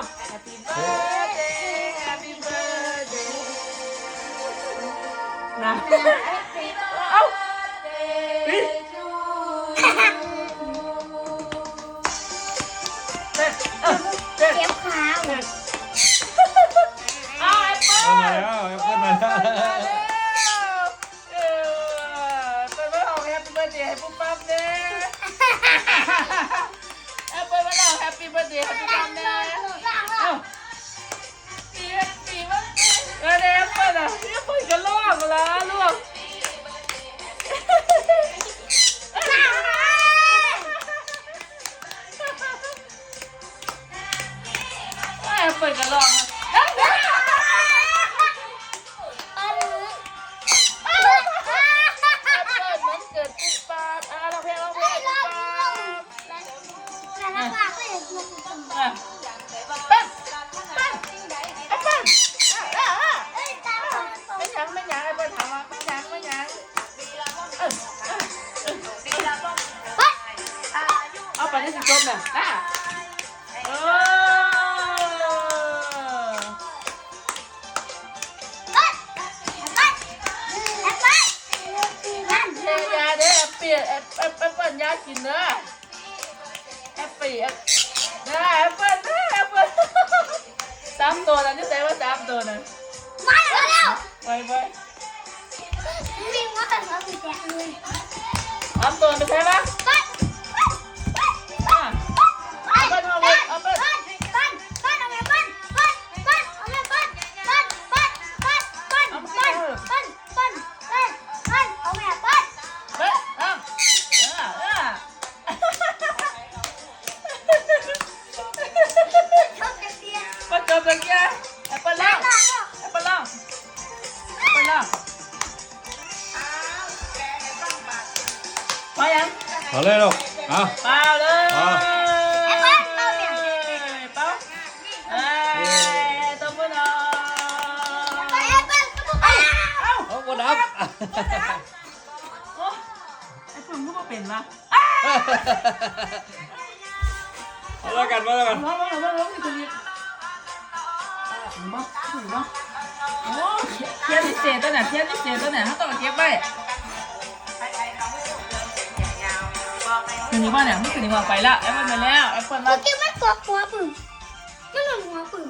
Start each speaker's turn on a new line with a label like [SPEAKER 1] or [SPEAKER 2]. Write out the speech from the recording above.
[SPEAKER 1] ม Happy birthday Happy birthday นะเอ้าเจ็
[SPEAKER 2] บขา
[SPEAKER 1] เอาแอปเปิ้ล
[SPEAKER 3] มาแล้วแอปเปิ้ลมาแล้ว
[SPEAKER 1] เออเปิดมาออกแฮปปี้เบิร์ดเดย์ให้ปุ๊บปั๊บเด้แอปเปิลมาออกแฮปปี้เบิร์ดเดย์ แอปเปิ้ลอะอะอะไม่ยังไม่ยังแอปเลถามว่าไม่ยังไม่ยังเออเออเออเอาไปที่สิจบเนี่ยอะเออ ปเปิ้ลแอปแอปแอปเปิ้ลยากินเด้อแอปเปิ้ลแอปเด้อแอปเปิ้ลเด้อแอปเปิ้ลสามตัวนะนี่ใส่ว่าสามตัวนะไปไปสามตัวไม่ใช่ปะอะ มาจบเลยแกแอปเปิ้ลล่างแอปเปิ้ลล่างแอปเปิ้ลล่างมายัง
[SPEAKER 3] เอาเลยลูกเอา
[SPEAKER 1] เปล่าเลย
[SPEAKER 3] อะ
[SPEAKER 1] เปล่าเอ้ยตัวมือหน่อยเอ้า
[SPEAKER 3] เอากดดับ
[SPEAKER 1] โอ้ไอ้ปุ่มก็มาเป็นละ
[SPEAKER 3] เอาแล้วกันมาแล้วกัน
[SPEAKER 1] มามามามามีตัวนี้ มาถึงมาโอ้เทียนพิเศษตัวไหนเทียนพิเศษตัวไหนถ้าต้องเก็บไว้คืนนี้ว่าเนี่ยไม่คืนนี้ว่าไปละแอปเปิลมาแล้วแอปเปิลมา
[SPEAKER 2] Porque vai com a pum. Não, não, não, pum.